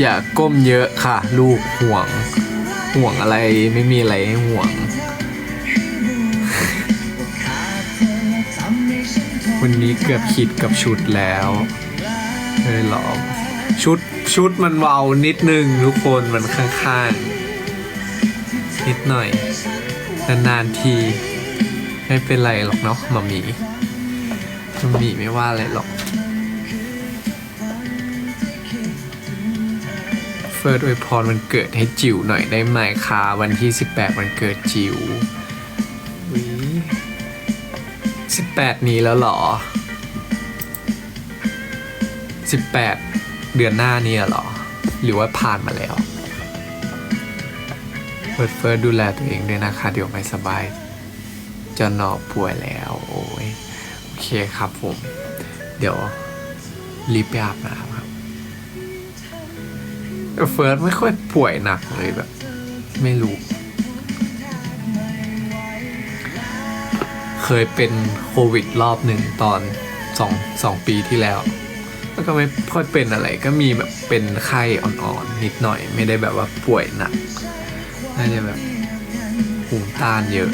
อย่าก้มเยอะค่ะ ลูกห่วง ห่วงอะไรไม่มีอะไรให้ห่วง วันนี้เกือบคิดกับชุดแล้วเลยหรอชุดชุดมันเบานิดนึงทุกคนมันข้างๆ นิดหน่อย นานๆที ไม่เป็นไรหรอกเนาะมามีมามีไม่ว่าอะไรหรอก เฟิร์สอวยพรวันเกิดให้จิ๋วหน่อยได้ไหมคะวันที่ 18 วันเกิดจิ๋ววิ18 นี้แล้วเหรอ 18 เดือนหน้านี้เหรอ หรือว่าผ่านมาแล้วเฟิร์สเฟิร์สดูแลตัวเองด้วยนะคะ เดี๋ยวไม่สบายจะนอป่วยแล้ว โอ้ย โอเคครับผม เดี๋ยวรีบไปอาบน้ำครับ เฟิร์สไม่ค่อยป่วยหนักเลยแบบ ไม่รู้ เคยเป็นโควิดรอบหนึ่งตอนสองสองปีที่แล้ว แล้วก็ไม่ค่อยเป็นอะไรก็มีแบบเป็นไข้อ่อนๆนิดหน่อย ไม่ได้แบบว่าป่วยหนักน่าจะแบบภูมิต้านเยอะ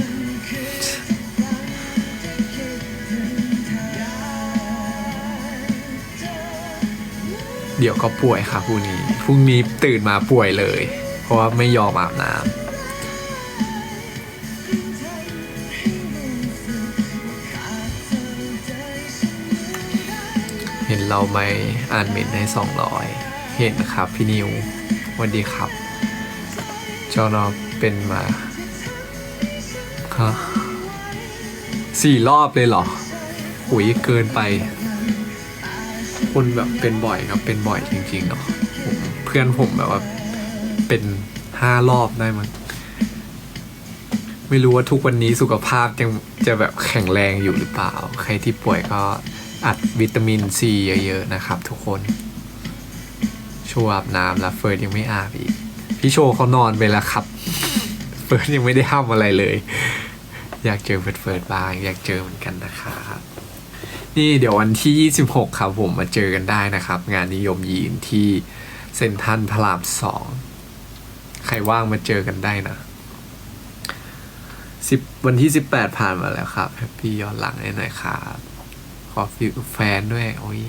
เดี๋ยวก็ป่วยค่ะพรุ่งนี้พรุ่งนี้ตื่นมาป่วยเลย เพราะว่าไม่ยอมอาบน้ำเห็นเราไหมอ่านเมนให้สองร้อยเห็นครับพี่นิวสวัสดีครับ จอนอเป็นมาฮะสี่รอบเลยเหรอ อุ๋ยเกินไป คนแบบเป็นบ่อยครับเป็นบ่อยจริงๆเนาะเพื่อนผมแบบว่าเป็นห้ารอบได้มั้งไม่รู้ว่าทุกวันนี้สุขภาพยังจะแบบแข็งแรงอยู่หรือเปล่า ใครที่ป่วยก็อัดวิตามินซีเยอะๆนะครับทุกคน โชว์อาบน้ำแล้วเฟิร์สยังไม่อาบอีก พี่โชว์เขานอนไปแล้วครับ เฟิร์สยังไม่ได้ห้ามอะไรเลย อยากเจอเฟิร์สเฟิร์สบ้าง อยากเจอเหมือนกันนะครับ นี่เดี๋ยววันที่ 26 ครับผมมาเจอกันได้นะครับ งานนิยมยีนที่เซ็นทรัลพระรามสองใครว่างมาเจอกันได้นะสิบวันที่ 18 ผ่านมาแล้วครับแฮปปี้ย้อนหลังให้หน่อยครับขอฟิวแฟนด้วยโอ้ย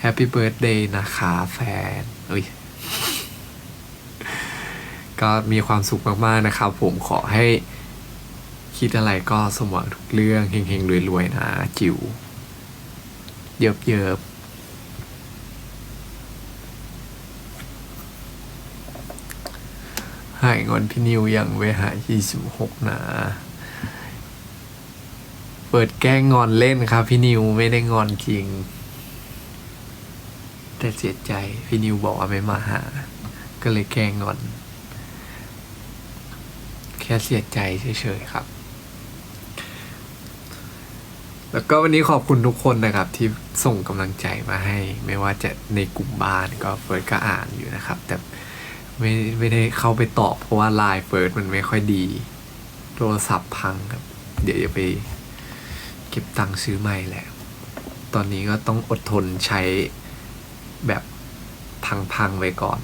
แฮปปี้เบิร์ดเดย์นะคะแฟนอุ้ยก็มีความสุขมาก ๆ นะครับผมขอให้ คิดอะไรก็สมหวังทุกเรื่องเฮงๆรวยๆนะ จิ๋วเยิบเยิบหายงอนพี่นิวยังเวหา26นะ เปิดแกล้งงอนเล่นครับพี่นิวไม่ได้งอนจริง แต่เสียใจพี่นิวบอกว่าไม่มาหา ก็เลยแกล้งงอน แค่เสียใจเฉยๆครับ แล้วก็วันนี้ขอบคุณทุกคนนะครับ ที่ส่งกำลังใจมาให้ ไม่ว่าจะในกลุ่มบ้านก็เฟิร์สก็อ่านอยู่นะครับ แต่ไม่ไม่ได้เข้าไปตอบเพราะว่าไลน์เฟิร์สมันไม่ค่อยดี โทรศัพท์พังครับ เดี๋ยวจะไปเก็บตังค์ซื้อใหม่แหละตอนนี้ก็ต้องอดทนใช้แบบพังๆไว้ก่อน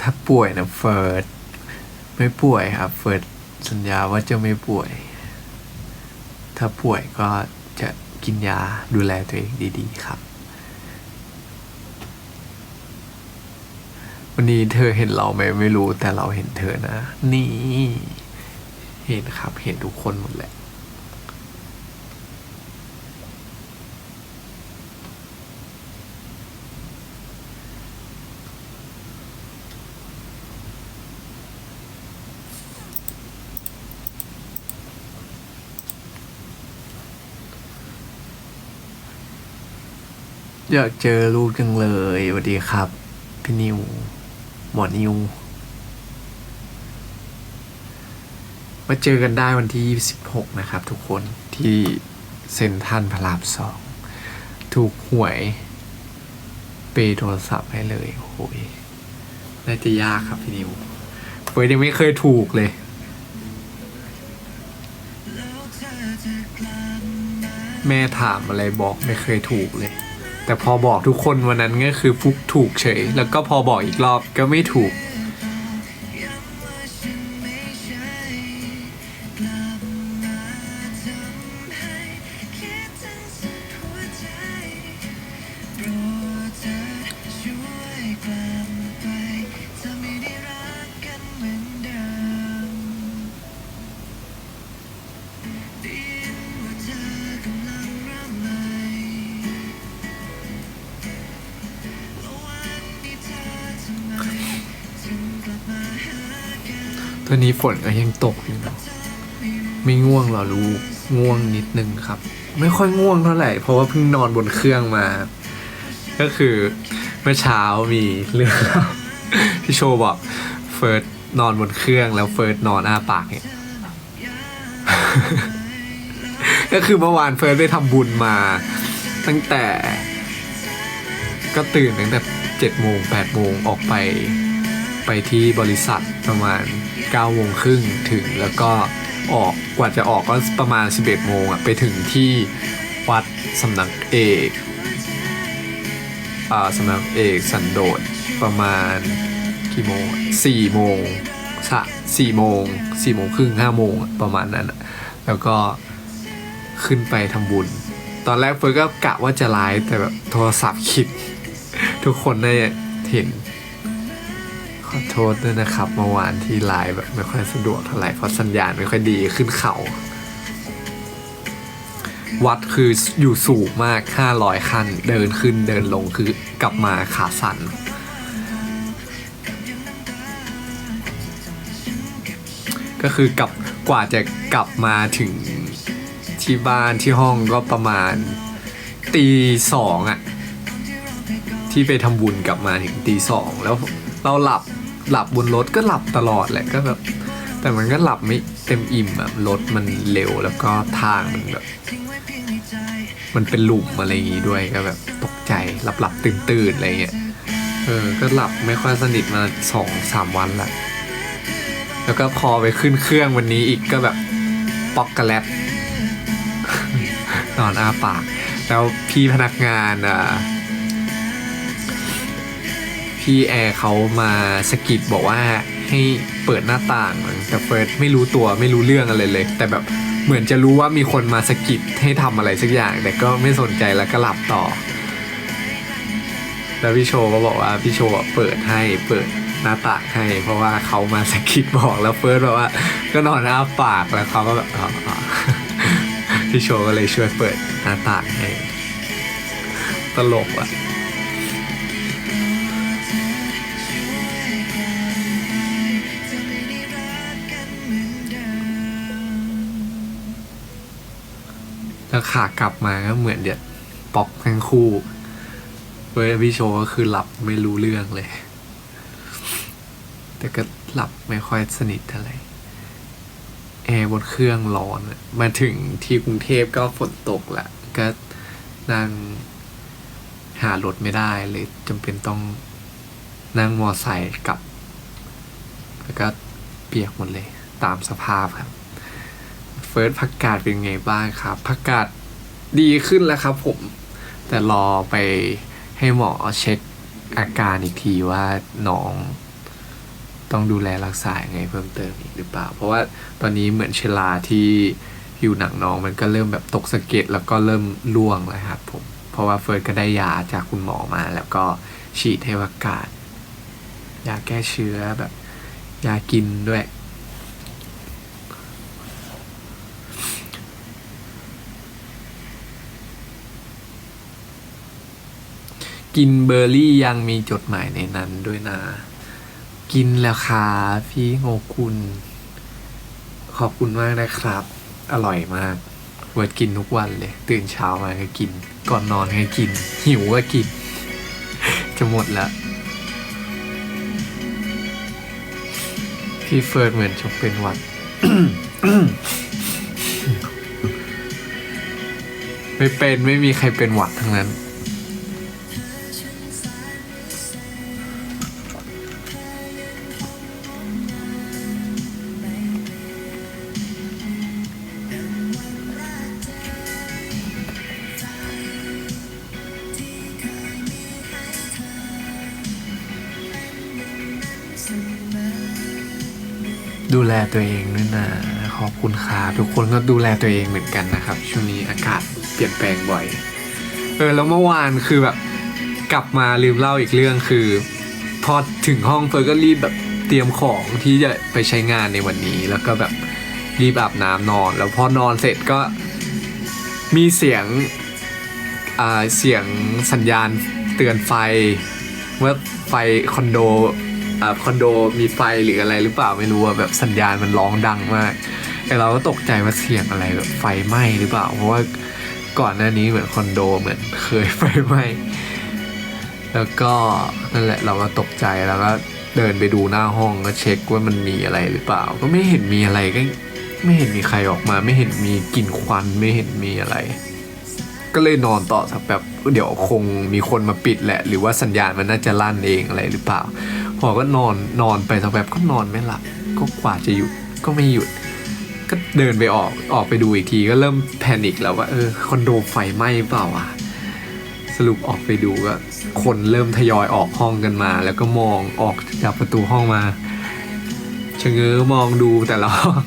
ถ้าป่วยนะเฟิร์ส ไม่ป่วยครับ เฟิร์สสัญญาว่าจะไม่ป่วย ถ้าป่วยก็จะกินยาดูแลตัวเองดีๆครับ วันนี้เธอเห็นเราไหมไม่รู้แต่เราเห็นเธอนะ นี่ เห็นครับเห็นทุกคนหมดแหละ อยากเจอลูกจังเลยสวัสดีครับพี่นิว หมอนิว มาเจอกันได้วันที่ 26 นะครับ ทุกคนที่เซ็นทรัลพระรามสอง ถูกหวยเปยโทรศัพท์ให้เลยโอ้ยน่าจะยากครับพี่นิวเฟิร์ยังไม่เคยถูกเลยแม่ถามอะไรบอกไม่เคยถูกเลย แต่พอบอกทุกคนวันนั้นก็คือฟุกถูกเฉย แล้วก็พอบอกอีกรอบก็ไม่ถูกต อนนี้ฝนก็ยังตกอยู่เนะไม่ง่วงหรอลูกง่วงนิดนึงครับ ไม่ค่อยง่วงเท่าไหร่ เพราะว่าเพิ่งนอนบนเครื่องมา ก็คือเมื่อเช้ามีเรื่องเล่าพี่โชว์บอกเฟิร์สนอนบนเครื่องแล้วเฟิร์สนอนอ้าปากเนี่ยก็คือเมื่อวานเฟิร์สไปทำบุญมา ตั้งแต่ ก็ตื่นตั้งแต่เจ็ดโมงแปดโมงออกไป ไปที่บริษัทประมาณ 9ก้าโมงครึ่งถึงแล้วก็ออกกว่าจะออกก็ประมาณ 11 โมงอะไปถึงที่วัดสำนักเอกอ่าสำนักเอกสันโดษประมาณกี่โมงสี่โมงสะสี่โมงสี่โมงครึ่งห้าโมงประมาณนั้น แล้วก็ขึ้นไปทำบุญ ตอนแรกเฟิร์ก็กะว่าจะไลฟ์แต่แบบโทรศัพท์คิด ทุกคนได้เห็น อโทษด้วยนะครับเมื่อวานที่ไลฟ์แบบไม่ค่อยสะดวกเท่าไหร่เพราะสัญญาณไม่ค่อยดีขึ้นเขา วัดคืออยู่สูงมาก 500 ขั้น เดินขึ้นเดินลงคือกลับมาขาสั่นก็คือกลับกว่าจะกลับมาถึงที่บ้านที่ห้องก็ประมาณตีสองอะที่ไปทำบุญกลับมาถึงตีสองแล้วเราหลับ หลับบนรถก็หลับตลอดแหละก็แบบแต่มันก็หลับไม่เต็มอิ่มอะรถมันเร็วแล้วก็ทางมันแบบมันเป็นหลุมอะไรอย่างงี้ด้วยก็แบบตกใจหลับหลับตื่นตื่นอะไรเงี้ยเออก็หลับไม่ค่อยสนิทมาสองสามวันละแล้วก็พอไปขึ้นเครื่องวันนี้อีกก็แบบป๊อกกะแลตนอนอาปาก แล้วพี่พนักงานอะ พี่แอร์เขามาสะกิดบอกว่าให้เปิดหน้าต่างแต่เฟิร์สไม่รู้ตัวไม่รู้เรื่องอะไรเลย แต่แบบเหมือนจะรู้ว่ามีคนมาสะกิดให้ทำอะไรสักอย่าง แต่ก็ไม่สนใจแล้วก็หลับต่อ แล้วพี่โชว์ก็บอกว่าพี่โชว์เปิดให้เปิดหน้าต่างให้ เพราะว่าเขามาสะกิดบอกแล้วเฟิร์สบอกว่า ก็นอนอ้าปากแล้วเขาก็แบบพี่โชว์ก็เลยช่วยเปิดหน้าต่างให้ตลกอะ แล้วขากลับมาก็เหมือนเดี๋ยวปอกทั้งคู่เว้ยพี่โชว์ก็คือหลับไม่รู้เรื่องเลย แต่ก็หลับไม่ค่อยสนิทเท่าไหร่แอร์บนเครื่องร้อนมาถึงที่กรุงเทพก็ฝนตกแหละก็นั่งหารถไม่ได้เลยจำเป็นต้องนั่งมอไซค์กลับ แล้วก็เปียกหมดเลยตามสภาพครับ ฟิร์สผักกาดเป็นไงบ้างครับผักกาดดีขึ้นแล้วครับผม แต่รอไปให้หมอเช็คอาการอีกทีว่าน้องต้องดูแลรักษายังไงเพิ่มเติมอีกหรือเปล่า เพราะว่าตอนนี้เหมือนเชลาที่ผิวหนังน้องมันก็เริ่มแบบตกสะเก็ดแล้วก็เริ่มร่วงแล้วครับผมเพราะว่าเฟิร์สก็ได้ยาจากคุณหมอมา แล้วก็ฉีดให้ผักกาดยาแก้เชื้อแบบยากินด้วย กินเบอร์รี่ยังมีจดหมายในนั้นด้วยนะ กินแล้วค่ะพี่โงกุลขอบคุณมากนะครับ อร่อยมากเวิร์ดกินทุกวันเลย ตื่นเช้ามาก็กิน ก่อนนอนก็กิน หิวก็กิน จะหมดแล้วพี่เฟิร์นเหมือนจะเป็นหวัดไม่เป็นไม่มีใครเป็นหวัดทั้งนั้น ลตัวเองด้วยนะขอบคุณครับทุกคนก็ดูแลตัวเองเหมือนกันนะครับ ช่วงนี้อากาศเปลี่ยนแปลงบ่อย เออแล้วเมื่อวานคือแบบกลับมาลืมเล่าอีกเรื่องคือ พอถึงห้องเฟิร์ก็รีบแบบเตรียมของที่จะไปใช้งานในวันนี้ แล้วก็แบบรีบอาบน้ำนอน แล้วพอนอนเสร็จก็มีเสียงอ่าเสียงสัญญาณเตือนไฟว่าไฟคอนโด คอนโดมีไฟหรืออะไรหรือเปล่าไม่รู้อะแบบสัญญาณมันร้องดังมากแต่เราก็ตกใจว่าเสียงอะไรแบบไฟไหม้หรือเปล่า เพราะว่าก่อนหน้านี้เหมือนคอนโดเหมือนเคยไฟไหม้แล้วก็นั่นแหละเราก็ตกใจแล้วก็เดินไปดูหน้าห้องก็เช็คว่ามันมีอะไรหรือเปล่า ก็ไม่เห็นมีอะไรก็ไม่เห็นมีใครออกมา ไม่เห็นมีกลิ่นควันไม่เห็นมีอะไร ก็เลยนอนต่อสักแบบเดี๋ยวคงมีคนมาปิดแหละ หรือว่าสัญญาณมันน่าจะลั่นเองอะไรหรือเปล่า พอก็นอนนอนไปสักแบบก็นอนไม่หลับก็กว่าจะหยุดก็ไม่หยุด ก็เดินไปออกออกไปดูอีกทีก็เริ่มแพนิคแล้วว่าเออคอนโดไฟไหม้เปล่าวะสรุปออกไปดูก็คนเริ่มทยอยออกห้องกันมา แล้วก็มองออกจากประตูห้องมาชะเง้อมองดูแต่ละห้อง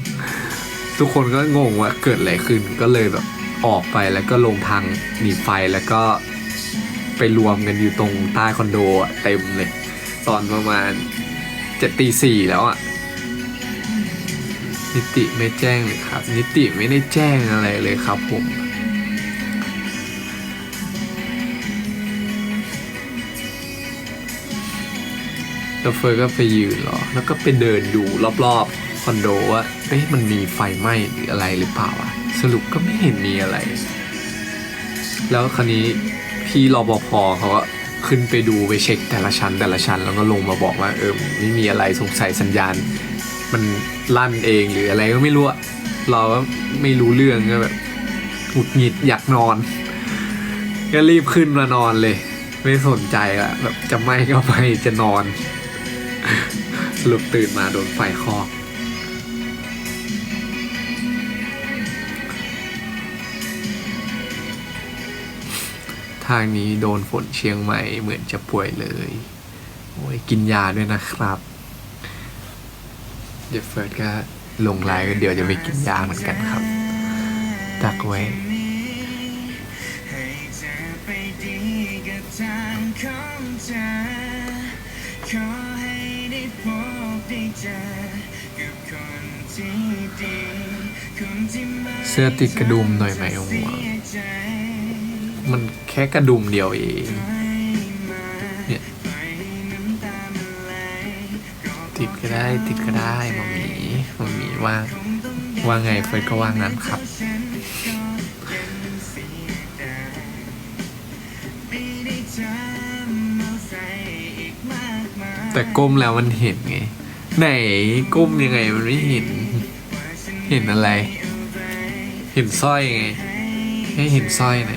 ทุกคนก็งงว่าเกิดอะไรขึ้นก็เลยแบบออกไปแล้วก็ลงทางหนีไฟแล้วก็ไปรวมกันอยู่ตรงใต้คอนโดอะเต็มเลย ตอนประมาณเจ็ดตีสี่แล้วอะนิติไม่แจ้งเลยครับ นิติไม่ได้แจ้งอะไรเลยครับผมแล้วเฟิร์ก็ไปยืนรอ แล้วก็ไปเดินดูรอบๆคอนโดว่าเอ๊ะมันมีไฟไหม้หรืออะไรหรือเปล่าอะสรุปก็ไม่เห็นมีอะไร แล้วคราวนี้พี่รปภเขาก็ ขึ้นไปดูไปเช็คแต่ละชั้นแต่ละชั้น แล้วก็ลงมาบอกว่าเออไม่มีอะไรสงสัยสัญญาณ มันลั่นเองหรืออะไรก็ไม่รู้อะเราก็ไม่รู้เรื่องก็แบบหงุดหงิดอยากนอน ก็รีบขึ้นมานอนเลย ไม่สนใจอะแบบจะไม่ก็ไม่จะนอนสรุปตื่นมาโดนไฟคอก ทางนี้โดนฝนเชียงใหม่เหมือนจะป่วยเลย โอ้ยกินยาด้วยนะครับ เดี๋ยวเฟิร์สก็ลงไลน์ก็เดี๋ยวจะไปกินยาเหมือนกันครับตักไว้เธอไปดีกับทางขอให้ได้พบได้เจอกับคนที่ดีคนที่ม่เสื้อติดกระดุมหน่อยไหมห่วง มันแค่กระดุมเดียวเองให้มาเนี่ยไปน้ำตามันไหลก็ติดก็ได้ติดก็ได้มามีมามีว่าคงต้องว่าไงเฟิร์สก็ว่างั้นครับฉันก็ยังเสียดายไม่ได้ทำอะไรอีกมากมายแต่ก้มแล้วมันเห็นไง ไหนก้มยังไงมันไม่เห็น เห็นอะไร เห็นสร้อยไง ให้เห็นสร้อยหน่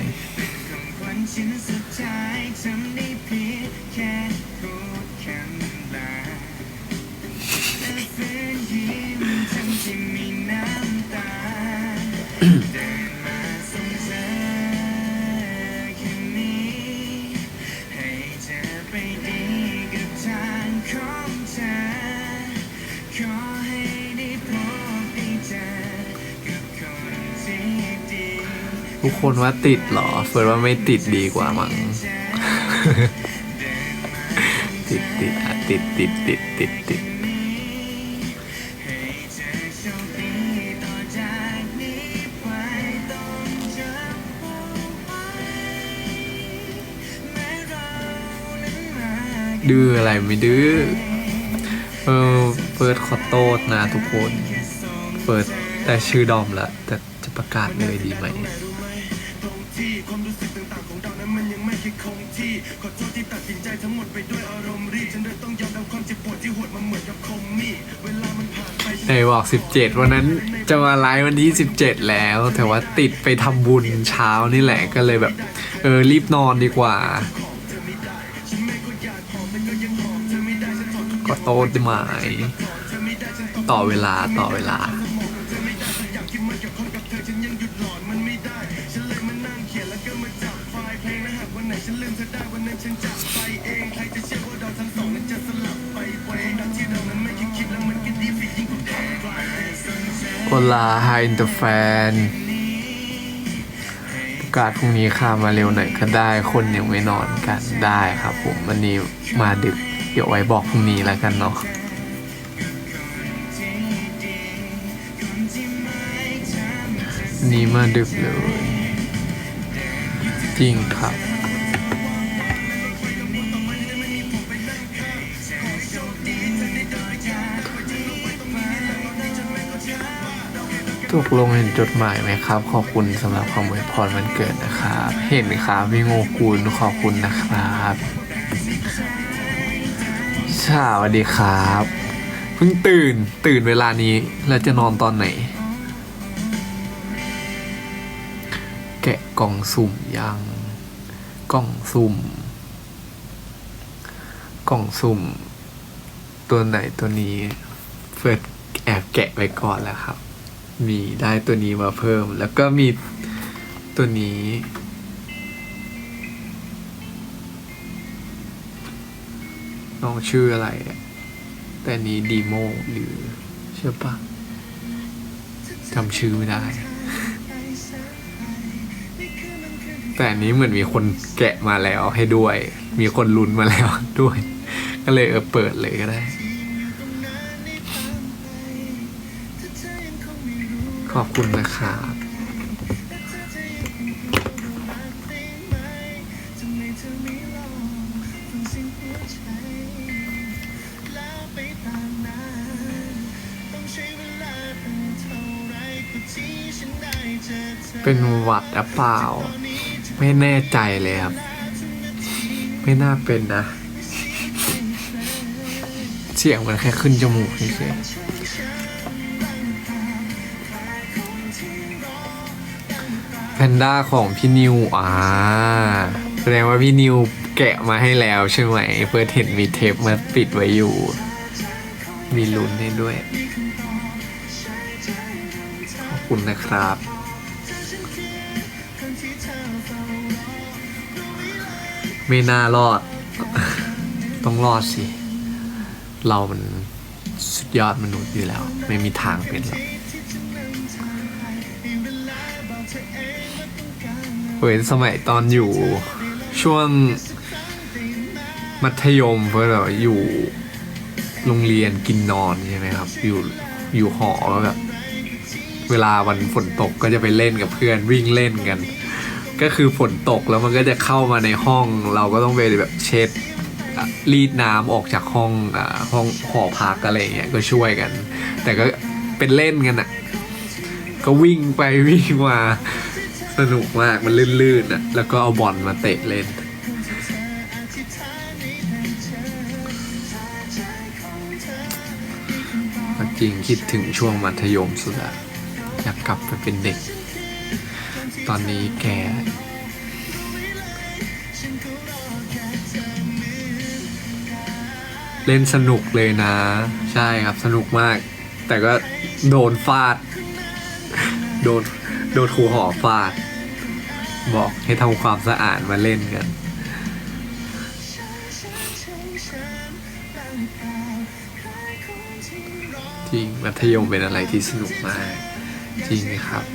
อยวัน ติดเหรอ เฟิร์สว่าไม่ติดดีกว่ามั้ง ติดติดอะติดติดติดติดติดดื้ออะไรไม่ดื้อ เออเฟิร์สขอโทษนะทุกคน เฟิร์สแต่ชื่อดอมละแต่จะประกาศเลยดีไหม สินใจทั้งหมดไปด้วยอารมณ์รีฉันเลยต้องยอมรับความเจ็บปวดที่หดมาเหมือนกับคมมีดเวลามันผ่านไปไหนบอก 17 วันนั้นจะมาไลฟ์วันที่ 17 แล้ว แต่ว่าติดไปทำบุญเช้านี่แหละก็เลยแบบ เออ รีบนอนดีกว่า ก็โตดไหมต่อเวลาต่อเวลา คนลาไฮอินเตอร์แฟนประกาศพรุ่งนี้ค่ะมาเร็วหน่อยก็ได้ คนยังไม่นอนกันได้ครับผม วันนี้มาดึก เดี๋ยวไว้บอกพรุ่งนี้แล้วกันเนาะนนี้มาดึกเลย จริงครับ ตกลงเห็นจดหมายไหมครับ ขอบคุณสำหรับความอวยพรวันเกิดนะครับ เห็นครับพี่โงกุลขอบคุณนะครับสวัสดีครับ เพิ่งตื่นตื่นเวลานี้แล้วจะนอนตอนไหน แกะกล่องสุ่มยังกล่องสุ่ม กล่องสุ่ม ตัวไหนตัวนี้เฟิร์สแอบแกะไว้ก่อนแล้วครับ มีได้ตัวนี้มาเพิ่ม แล้วก็มีตัวนี้ น้องชื่ออะไร แต่นนี้ดีโมหรือใช่ปะจำชื่อไม่ได้ แต่อันนี้เหมือนมีคนแกะมาแล้วให้ด้วย มีคนลุ้นมาแล้วด้วย ก็เลยเออเปิดเลยก็ได้ ขอบคุณนะครับ เป็นหวัดหรือเปล่า ไม่แน่ใจเลยครับ ไม่น่าเป็นนะ เสียงมันแค่ขึ้นจมูกเฉยๆ นด้าของพี่นิวอ่าแสดงว่าพี่นิวแกะมาให้แล้วใช่ไหมเพื่อเห็นมีเทปมาปิดไว้อยู่ มีลุ้นให้ด้วย ขอบคุณนะครับ ไม่น่ารอด ต้องรอดสิ เรามันสุดยอดมนุษย์อยู่แล้ว ไม่มีทางเป็นหรอก เว้นสมัยตอนอยู่ช่วงมัธยมเพื่อแบบว่าอยู่โรงเรียนกินนอนใช่ไหมครับ อยู่อยู่หอแล้วแบบเวลาวันฝนตกก็จะไปเล่นกับเพื่อนวิ่งเล่นกัน ก็คือฝนตกแล้วมันก็จะเข้ามาในห้อง เราก็ต้องไปแบบเช็ดรีดน้ำออกจากห้องอห้องหอพักอะไรอย่างเงี้ยก็ช่วยกัน แต่ก็เป็นเล่นกันอะก็วิ่งไปวิ่งมา สนุกมากมันลื่นๆอะ แล้วก็เอาบอลมาเตะเล่น จริงคิดถึงช่วงมัธยมสุดอะอยากกลับไปเป็นเด็ก ตอนนี้แกเล่นสนุกเลยนะ ใช่ครับสนุกมาก แต่ก็โดนฟาด โดน โดนครูหอฟาด บอกให้ทำความสะอาดมาเล่นกัน จริง มัธยมเป็นอะไรที่สนุกมาก จริงครับ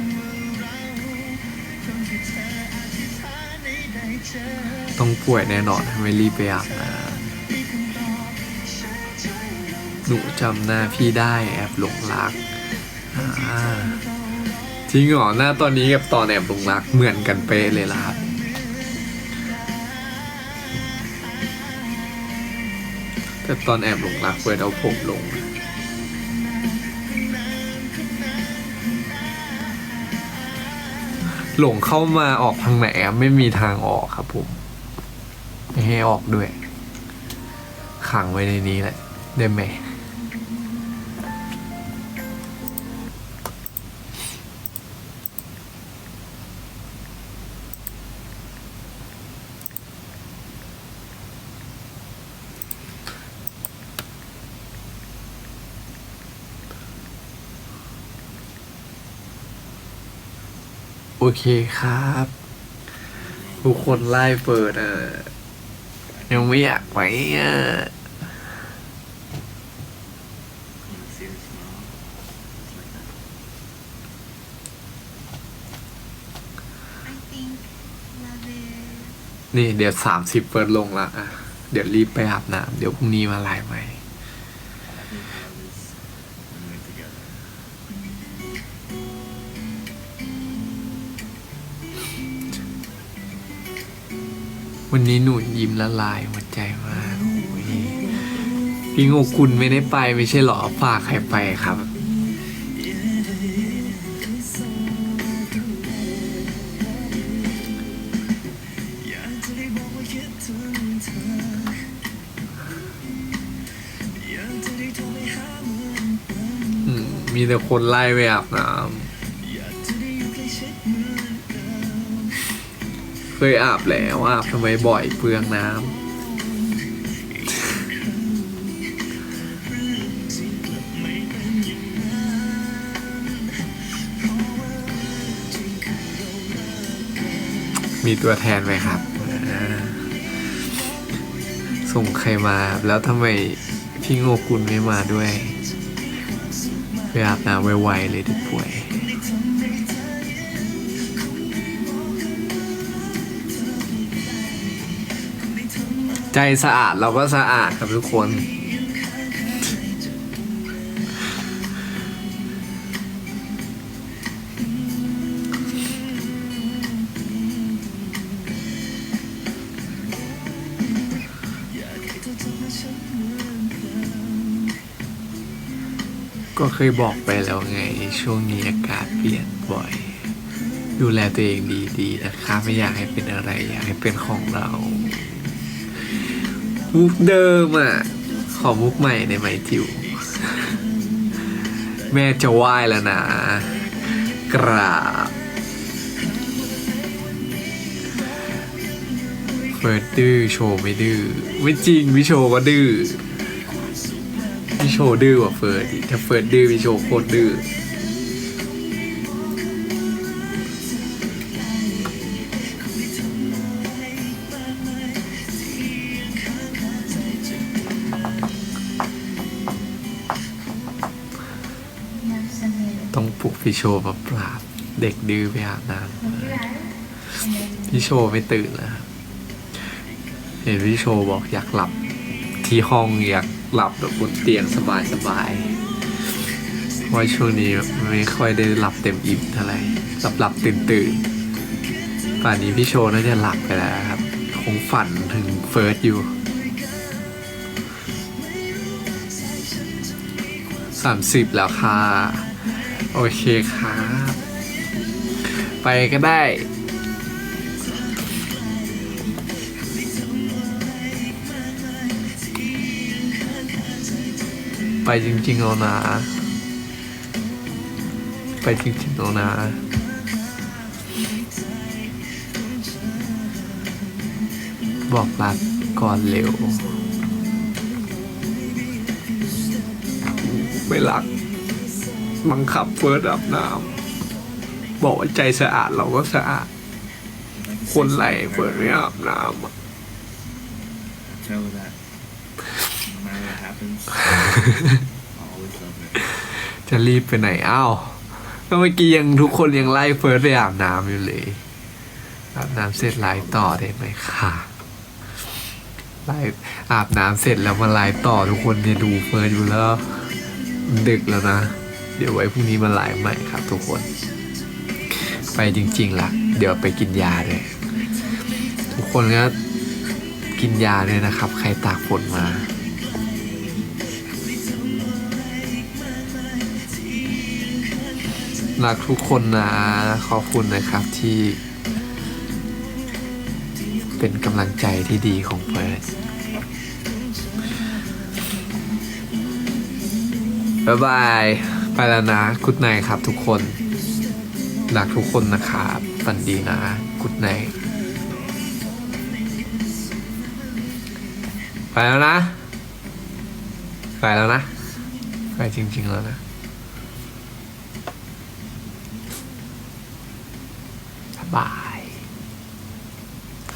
ต้องป่วยแน่นอนไม่รีบไปอาบน้ำหนูจำหน้าพี่ได้แอบหลงรักอ่า ริงเหรอหน้าตอนนี้กับตอนแอบหลงรักเหมือนกันเป๊ะเลยล่ะครับแต่ตอนแอบหลงรักเปิดเอาผมลง หลงเข้ามาออกทางไหนอะไม่มีทางออกครับผมไม่ให้ออกด้วย ขังไว้ในนี้แหละ ได้ไหม โอเคครับ ทุกคนไล่เปิดเออยังไม่อยากไปอะนี่เดี๋ยวสามสิบเปิดลงละอะ เดี๋ยวรีบไปอาบน้ำเดี๋ยวพรุ่งนี้มาไล่ใหม่ วันนี้หนูยิ้มละลายหัวใจมากอุ๊ยพี่โงกุลไม่ได้ไปไม่ใช่หรอฝากใครไปครับ มีแต่คนไล่ไปอาบน้ำ เคยอาบแล้วอาบทำไมบ่อยเปลืองน้ำมีตัวแทนไหมครับ ส่งใครมาแล้วทำไมพี่โงกุลไม่มาด้วยไปอาบน้ำไวๆเลยที่ป่วย ใจสะอาดเราก็สะอาดครับทุกคนก็เคยบอกไปแล้วไง ช่วงนี้อากาศเปลี่ยนบ่อย ดูแลตัวเองดีๆนะคะ ไม่อยากให้เป็นอะไร อยากให้เป็นของเรา มุกเดิมอะ ขอมุกใหม่ในไหมจิ๋วแม่จะไหว้แล้วนะ กราบเฟิร์สดื้อโชว์ไม่ดื้อไม่จริงพี่โชว์ก็ดื้อพี่โชว์ดื้อกว่าเฟิร์สอีกถ้าเฟิร์สดื้อพี่โชว์โคตรดื้อ โชว์มาปราบเด็กดื้อไปอาบน้ำพี่โชว์ไม่ตื่นนะครับเห็นพี่โชว์บอกอยากหลับที่ห้องอยากหลับแบบบนเตียงสบายสบายๆเพราะว่าช่วงนี้ไม่ค่อยได้หลับเต็มอิ่มเท่าไหร่หลับหลับตื่นตื่นๆป่านนี้พี่โชว์น่าจะหลับไปแล้วครับ คงฝันถึงเฟิร์สอยู่สามสิบแล้วค่ะ โอเคครับ ไปก็ได้ ไปจริงๆแล้วนะ ไปจริงๆแล้วนะบอกรักก่อนเร็ว ไม่รัก บังคับเฟิร์สอาบน้ำบอกว่าใจสะอาดเราก็สะอาด คนไหลเฟิร์สไม่อาบน้ำอะ Tell her that. No matter what happens, I'll always love her. จะรีบไปไหนอ้าวก็เมื่อกี้ยังทุกคนยังไล่เฟิร์สไปอาบน้ำอยู่เลยอาบน้ำเสร็จไลฟ์ต่อได้ไหมค่ะไลฟ์อาบน้ำเสร็จแล้วมาไลฟ์ต่อทุกคนเนี่ยดูเฟิร์สอยู่แล้ว ดึกแล้วนะ เดี๋ยวไว้พรุ่งนี้มาไลฟ์ใหม่ครับทุกคน ไปจริงๆละเดี๋ยวไปกินยาด้วยทุกคนก็กินยาด้วยนะครับ ใครตากฝนมารักทุกคนนะ ขอบคุณนะครับที่ เป็นกำลังใจที่ดีของเฟิร์สบ๊ายบาย ไปแล้วนะกุดไนครับทุกคนรักทุกคนนะครับฝันดีนะกุดไนไปแล้วนะ ไปแล้วนะ ไปจริง ๆ แล้วนะบาย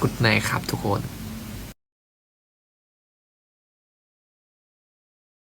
กุดไนครับทุกคน